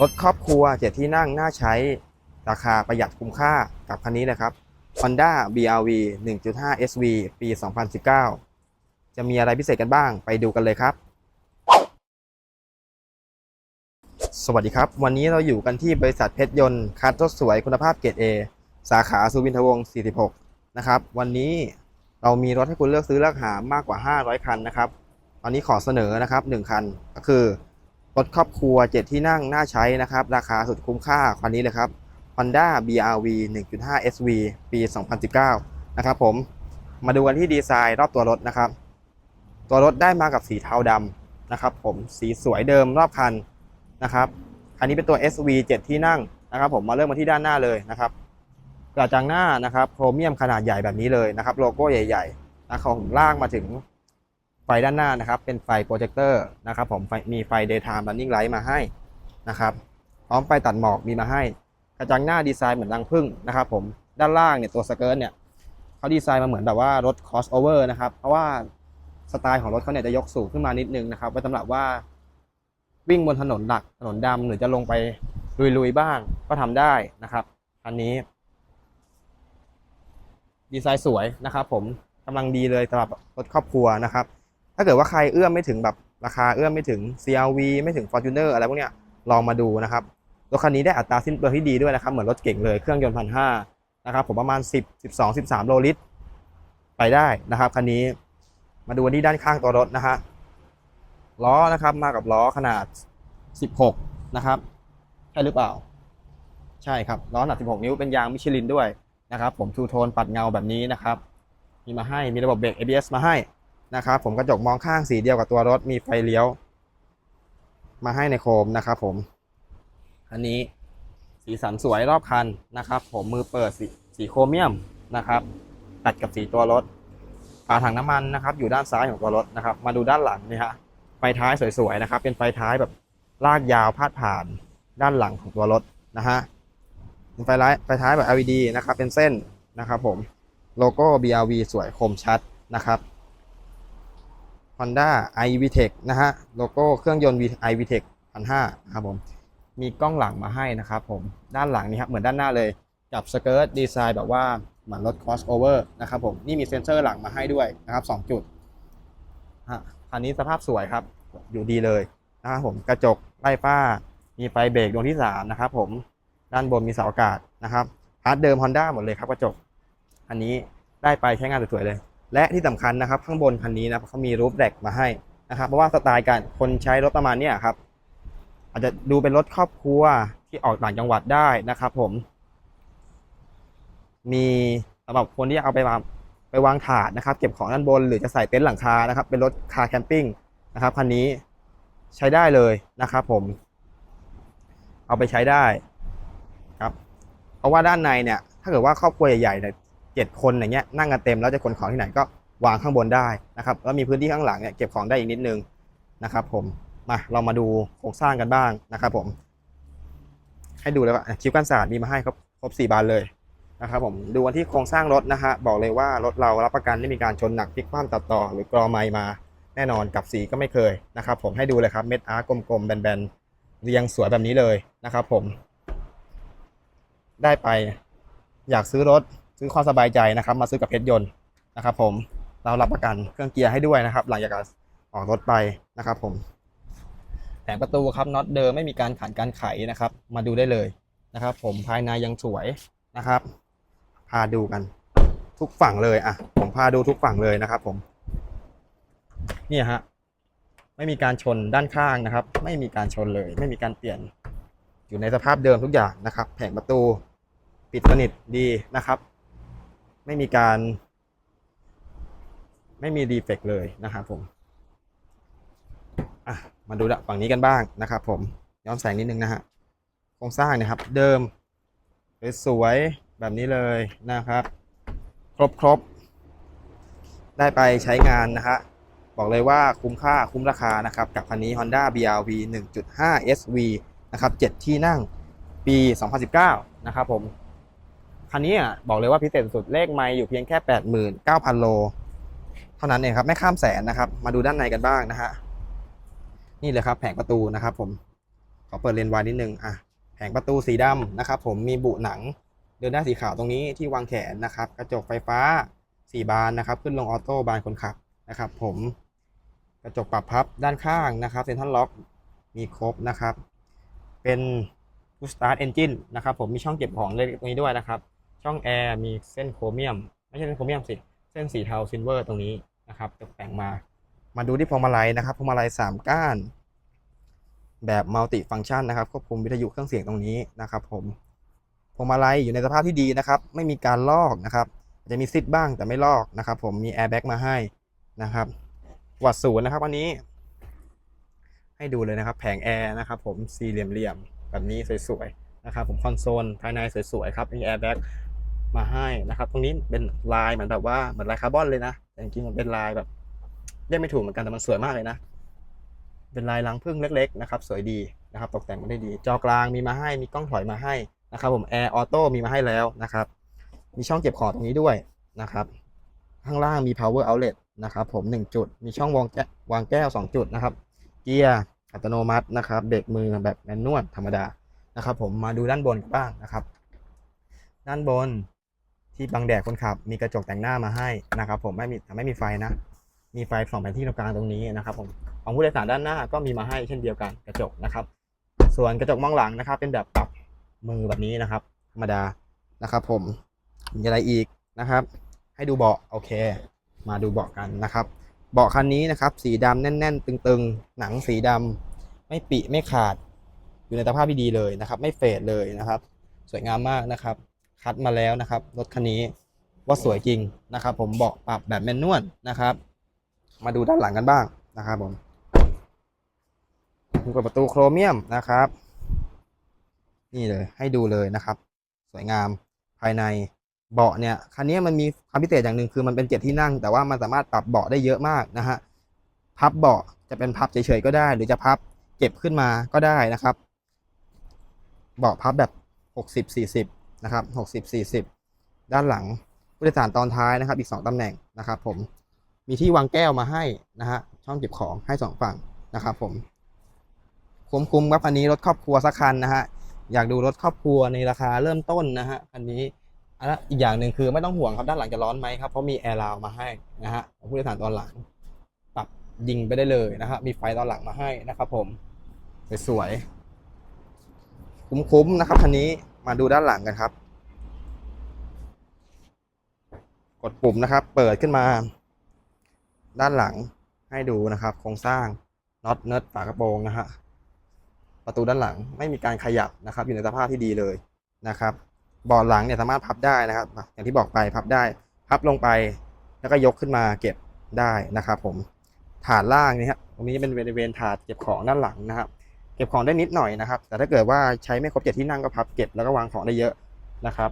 รถครอบครัวเจ็ดที่นั่งน่าใช้ราคาประหยัดคุ้มค่ากับคันนี้เลยครับ Honda BRV 1.5 SV ปี 2019 จะมีอะไรพิเศษกันบ้างไปดูกันเลยครับ สวัสดีครับ วันนี้เราอยู่กันที่บริษัทเพชรยนต์คัดรถสวยคุณภาพเกรด A สาขาสุวินทวงศ์ 46 นะครับ วันนี้เรามีรถให้คุณเลือกซื้อเลือกหามากกว่า 500 คันนะครับ ตอนนี้ขอเสนอนะครับ 1 คันก็คือ รถครอบครัว 7 ที่นั่งน่าใช้นะครับ ราคาสุดคุ้มค่าคันนี้เลยครับ Honda BRV 1.5 SV ปี 2019 นะครับผม มาดูกันที่ดีไซน์รอบตัวรถนะครับ ตัวรถได้มากับสีเทาดำนะครับผม สีสวยเดิมรอบคันนะครับคันนี้เป็นตัว SV 7 ที่นั่งนะครับผม มาเริ่มมาที่ด้านหน้าเลยนะครับกระจังหน้านะครับโครเมียมขนาดใหญ่แบบนี้เลยนะครับ โลโก้ใหญ่ๆนะครับผมลากมาถึง ฟด้านหน้านะครับ เป็นไฟโปรเจคเตอร์นะครับผมมีไฟ daytime running light มาให้นะครับพร้อมไฟตัดหมอกมีมาให้ กระจังหน้าดีไซน์เหมือนรังผึ้งนะครับผมด้านล่างเนี่ยตัวสเกิร์ตเนี่ยเขาดีไซน์มาเหมือนแบบว่ารถ crossover นะครับเพราะว่าสไตล์ของรถเขาเนี่ยจะยกสูงขึ้นมานิดนึงนะครับไว้สำหรับว่าวิ่งบนถนนหลักถนนดำหรือจะลงไปลุยๆบ้างก็ทำได้นะครับคันนี้ ดีไซน์สวยนะครับผมกำลังดีเลยสำหรับรถครอบครัวนะครับ ถ้าเกิดว่าใครเอื้อมไม่ถึงแบบราคาเอื้อมไม่ถึง CRV ไม่ถึง Fortuner อะไรพวกเนี้ยลองมาดูนะครับรถคันนี้ได้อัตราสิ้นเปลืองที่ดีด้วยนะครับ เหมือนรถเก่งเลยเครื่องยนต์พันห้านะครับผมประมาณ 10 12 13 โลลิตร ไปได้นะครับคันนี้มาดูที่ด้านข้างตัวรถนะฮะล้อนะครับมากับล้อขนาด 16 นะครับ ใช่หรือเปล่า ใช่ครับล้อขนาด 16 นิ้วเป็นยางมิชลินด้วยนะครับ ผมทูโทนปัดเงาแบบนี้นะครับ มีมาให้มีระบบเบรก ABS มาให้ นะครับผมกระจกมองข้างสีเดียวกับตัวรถมีไฟเลี้ยว มาให้ในโคมนะครับผม อันนี้สีสันสวยรอบคันนะครับผมมือเปิดสีสีโครเมียมนะครับ ตัดกับสีตัวรถฝาถังน้ำมันนะครับ อยู่ด้านซ้ายของตัวรถนะครับ มาดูด้านหลังนี่ฮะไฟท้ายสวยๆนะครับ เป็นไฟท้ายแบบลากยาวพาดผ่านด้านหลังของตัวรถนะฮะเป็นไฟท้ายไฟท้ายแบบ LED นะครับ เป็นเส้นนะครับ ผมโลโก้ BRV สวยคมชัดนะครับ Honda iVTEC นะฮะโลโก้เครื่องยนต์ iVTEC 1,500ครับผมมีกล้องหลังมาให้นะครับผมด้านหลังนี่ครับเหมือนด้านหน้าเลยกับสเกิร์ตดีไซน์แบบว่าเหมือนรถ crossover นะครับผมนี่มีเซ็นเซอร์หลังมาให้ด้วยนะครับ 2 จุดฮะคันนี้สภาพสวยครับอยู่ดีเลยนะครับผมกระจกไล่ฝ้า มีไฟเบรกดวงที่ 3 นะครับผมด้านบนมีเสาอากาศนะครับพาร์ทเดิม Honda หมดเลยครับกระจก อันนี้ได้ไปใช้งานสวยๆเลย และที่สำคัญนะครับข้างบนคันนี้นะเขามีรูปแรกมาให้นะครับ เพราะว่าสไตล์การคนใช้รถประมาณนี้ครับ อาจจะดูเป็นรถครอบครัวที่ออกต่างจังหวัดได้นะครับผม มีสำหรับคนที่เอาไปวางไปวางถาดนะครับ เก็บของด้านบนหรือจะใส่เต็นท์หลังคานะครับ เป็นรถคาร์แคมปิ้งนะครับคันนี้ใช้ได้เลยนะครับผม เอาไปใช้ได้ครับ เพราะว่าด้านในเนี่ย ถ้าเกิดว่าครอบครัวใหญ่ๆเนี่ย เจ็ดคนอย่างเงี้ยนั่งกันเต็มแล้วจะขนของที่ไหนก็วางข้างบนได้นะครับแล้วมีพื้นที่ข้างหลังเนี่ยเก็บของได้อีกนิดนึงนะครับ ผมมาเรามาดูโครงสร้างกันบ้างนะครับ ผม ให้ดูเลยว่าคิวกันศาสตร์มีมาให้ครับครบสี่บานเลยนะครับผมดูกันที่โครงสร้างรถนะฮะบอกเลยว่ารถเรารับประกันไม่มีการชนหนักพลิกคว่ำตัดต่อ หรือกรอไม้มาแน่นอนกับสีก็ไม่เคยนะครับ ผมให้ดูเลยครับเม็ดอาร์กลมๆแบนๆเรียงสวยแบบนี้เลยนะครับ ผม ได้ไป อยากซื้อรถ ซื้อความสบายใจนะครับ มาซื้อกับเพชรยนต์นะครับ ผมเรารับประกันเครื่องเกียร์ให้ด้วยนะครับ หลังจากออกรถไปนะครับ ผมแผงประตูครับน็อตเดิมไม่มีการขันการไขนะครับ มาดูได้เลยนะครับ ผมภายในยังสวยนะครับ พาดูกัน ทุกฝั่งเลยอะ ผมพาดูทุกฝั่งเลยนะครับ ผมนี่ฮะไม่มีการชนด้านข้างนะครับ ไม่มีการชนเลย ไม่มีการเปลี่ยน อยู่ในสภาพเดิมทุกอย่างนะครับ แผงประตู ปิดสนิทดีนะครับ ไม่มีการ ไม่มีดีเฟกต์เลยนะครับผมอะมาดูฝั่งนี้กันบ้างนะครับผมย้อนแสงนิดนึงนะฮะโครงสร้างนะครับ เดิมสวยๆแบบนี้เลยนะครับ ครบครบได้ไปใช้งานนะฮะบอกเลยว่าคุ้มค่าคุ้มราคานะครับ กับคันนี้ Honda BRV 1.5 SV นะครับ 7 ที่นั่งปี 2019 นะครับผม คันนี้อะบอกเลยว่าพิเศษสุดเลขไม่อยู่เพียงแค่ 89,000 โล เท่านั้นเองครับ ไม่ข้ามแสนนะครับ มาดูด้านในกันบ้างนะฮะ นี่เลยครับแผงประตูนะครับผม ขอเปิดเลนส์วายนิดนึงอะ แผงประตูสีดำนะครับผม มีบุหนัง เดินหน้าสีขาวตรงนี้ที่วางแขนนะครับ กระจกไฟฟ้าสี่บานนะครับ ขึ้นลงออโต้บานคนขับนะครับ ผม กระจกปรับพับด้านข้างนะครับเซ็นทรัลล็อก มีครบนะครับ เป็น Push Start Engine นะครับผมมีช่องเก็บของเล็กตรงนี้ด้วยนะครับ ช่องแอร์มีเส้นโครเมียม ไม่ใช่เส้นโครเมียมสิ เส้นสีเทาซิลเวอร์ตรงนี้นะครับตกแต่งมา มาดูที่พวงมาลัยนะครับพวงมาลัยสามก้าน แบบมัลติฟัง c t ชันนะครับควบคุมวิทยุเครื่องเสียงตรงนี้นะครับผมพวงมาลัยอยู่ในสภาพที่ดีนะครับ ไม่มีการลอกนะครับอาจจะมีซิดบ้างแต่ไม่ลอกนะครับ ผมมีแอร์แบ็กมาให้นะครับ วัดศูนย์นะครับอันนี้ ให้ดูเลยนะครับ แผงแอร์นะครับ ผมสี่เหลี่ยมๆแบบนี้สวยๆนะครับผมคอนโซลภายในสวยๆครับมีแอร์แบ็ก มาให้นะครับ ตรงนี้เป็นลายเหมือนแบบว่าเหมือนลายคาร์บอนเลยนะแต่จริงๆมันเป็นลายแบบเรียกไม่ถูกเหมือนกันแต่มันสวยมากเลยนะ เป็นลายรังผึ้งเล็ก ๆ นะครับ สวยดีนะครับ ตกแต่งมาได้ดี จอกลางมีมาให้มีกล้องถอยมาให้นะครับผมแอร์ออโต้มีมาให้แล้วนะครับ มีช่องเก็บของตรงนี้ด้วยนะครับ ข้างล่างมี power outlet นะครับ ผม 1 จุด มีช่องวางแก้ววางแก้ว 2 จุดนะครับ เกียร์อัตโนมัตินะครับเบรกมือแบบแมนนวลธรรมดานะครับ ผมมาดูด้านบนกันบ้างนะครับ ด้านบน ที่บังแดดคนขับ มีกระจกแต่งหน้ามาให้นะครับ ผมไม่มีไม่มีไฟนะ มีไฟสองแผนที่ตรงกลางตรงนี้นะครับ ผมของผู้โดยสารด้านหน้าก็มีมาให้เช่นเดียวกันกระจกนะครับ ส่วนกระจกมองหลังนะครับ เป็นแบบปรับมือแบบนี้นะครับธรรมดานะครับ ผมมีอะไรอีกนะครับ ให้ดูเบาะโอเค มาดูเบาะกันนะครับ เบาะคันนี้นะครับ สีดำแน่น ๆ ตึงๆ หนังสีดำไม่ปิไม่ขาด อยู่ในสภาพที่ดีเลยนะครับ ไม่เฟดเลยนะครับ สวยงามมากนะครับ คัดมาแล้วนะครับรถคันนี้ว่าสวยจริงนะครับ ผมเบาะปรับแบบแมนนวลนะครับ มาดูด้านหลังกันบ้างนะครับผมดูกับประตูโครเมียมนะครับ นี่เลยให้ดูเลยนะครับ สวยงามภายในเบาะเนี่ยคันนี้มันมีความพิเศษอย่างหนึ่งคือมันเป็นเจ็ดที่นั่ง แต่ว่ามันสามารถปรับเบาะได้เยอะมากนะฮะพับเบาะจะเป็นพับเฉยๆก็ได้ หรือจะพับเก็บขึ้นมาก็ได้นะครับ เบาะพับแบบหกสิบสี่สิบ นะครับหกสิบสี่สิบด้านหลังผู้โดยสารตอนท้ายนะครับ อีกสองตำแหน่งนะครับ ผมมีที่วางแก้วมาให้นะฮะช่องเก็บของให้สองฝั่งนะครับ ผมคุ้มคุ้มครับคันนี้รถครอบครัวสักคันนะฮะอยากดูรถครอบครัวในราคาเริ่มต้นนะฮะคันนี้อันละอีกอย่างหนึ่งคือไม่ต้องห่วงครับด้านหลังจะร้อนไหมครับเพราะมีแอร์ราวมาให้นะฮะผู้โดยสารตอนหลัง ปรับยิงไปได้เลยนะฮะมีไฟตอนหลังมาให้นะครับ ผมสวยๆคุ้มๆนะครับคันนี้ มาดูด้านหลังกันครับ กดปุ่มนะครับ เปิดขึ้นมา ด้านหลังให้ดูนะครับ โครงสร้างน็อตเนิร์ดฝากระโปรงนะฮะประตูด้านหลังไม่มีการขยับนะครับ อยู่ในสภาพที่ดีเลยนะครับเบาะหลังเนี่ยสามารถพับได้นะครับ อย่างที่บอกไปพับได้ พับลงไปแล้วก็ยกขึ้นมาเก็บได้นะครับ ผม ถาดล่างนี่ครับตรงนี้เป็นบริเวณถาดเก็บของด้านหลังนะครับ ก็บของได้นิดหน่อยนะครับ แต่ถ้าเกิดว่าใช้ไม่ครบเจ็ดที่นั่งก็พับเก็บแล้วก็วางของได้เยอะนะครับ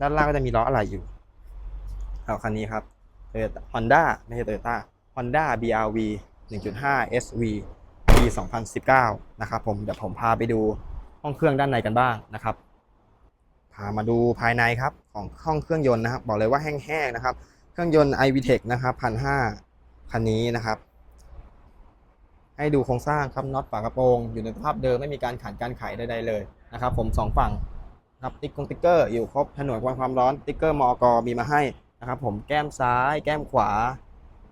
ด้านล่างก็จะมีล้ออะไรอยู่เอาคันนี้ครับเตอร์ฮอนด้าไม่ใช่เตอร์ต้าฮอนด้า BRV 1.5 SV ปี 2019 นะครับผมเดี๋ยวผมพาไปดูห้องเครื่องด้านในกันบ้างนะครับ พามาดูภายในครับของห้องเครื่องยนต์นะครับ บอกเลยว่าแห้งๆนะครับ เครื่องยนต์ iVTEC นะครับพันห้าคันนี้นะครับ ให้ดูโครงสร้างครับน็อตฝากระโปรง อยู่ในสภาพเดิมไม่มีการขันการไขใดๆเลยนะครับผมสองฝั่งครับติ๊กกงติ๊กเกอร์อยู่ครบถนนความร้อนติ๊กเกอร์มอกมีมาให้นะครับผมแก้มซ้าย แก้มขวา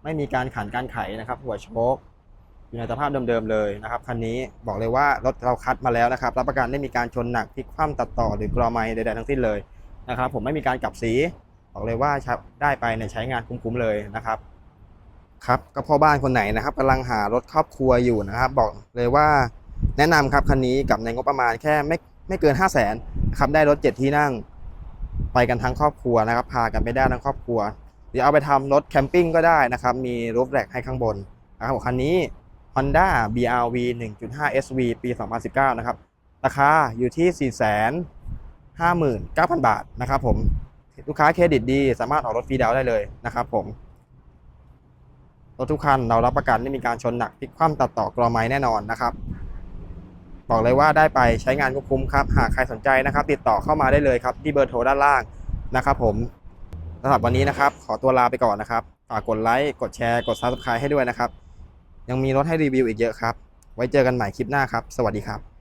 ไม่มีการขันการไขนะครับ หัวโชคอยู่ในสภาพเดิมๆเลยนะครับคันนี้บอกเลยว่ารถเราคัดมาแล้วนะครับรับประกันไม่มีการชนหนักพลิกคว่ำตัดต่อหรือกรอไม้ใดๆทั้งสิ้นเลยนะครับผมไม่มีการกลับสีบอกเลยว่าได้ไปเนี่ยใช้งานคุ้มๆเลยนะครับ ครับก็พ่อบ้านคนไหนนะครับกำลังหารถครอบครัวอยู่นะครับ บอกเลยว่าแนะนำครับคันนี้กับในงบประมาณแค่ไม่ไม่เกิน 5 0 0 0 0นนะครับได้รถ 7 ที่นั่ง ไปกันทั้งครอบครัวนะครับ พากันไปได้ทั้งครอบครัว หรือเอาไปทำรถแคมปิ้งก็ได้นะครับ มีรูฟแรกให้ข้างบนนะครับคันนี้ Honda BRV 1.5 SV ปี 2019 นะครับ ราคาอยู่ที่ 459,000 บาทนะครับผม ลูกค้าเครดิตดี สามารถออกรถฟรีดาวน์ได้เลยนะครับผม รถทุกคันเรารับประกันไม่มีการชนหนักพลิกคว่ำตัดต่อกรอไม้แน่นอนนะครับบอกเลยว่าได้ไปใช้งานก็คุ้มครับ หากใครสนใจนะครับ ติดต่อเข้ามาได้เลยครับ ที่เบอร์โทรด้านล่างนะครับ ผมสำหรับวันนี้นะครับ ขอตัวลาไปก่อนนะครับฝากกดไลค์กดแชร์กด Subscribe ให้ด้วยนะครับ ยังมีรถให้รีวิวอีกเยอะครับ ไว้เจอกันใหม่คลิปหน้าครับ สวัสดีครับ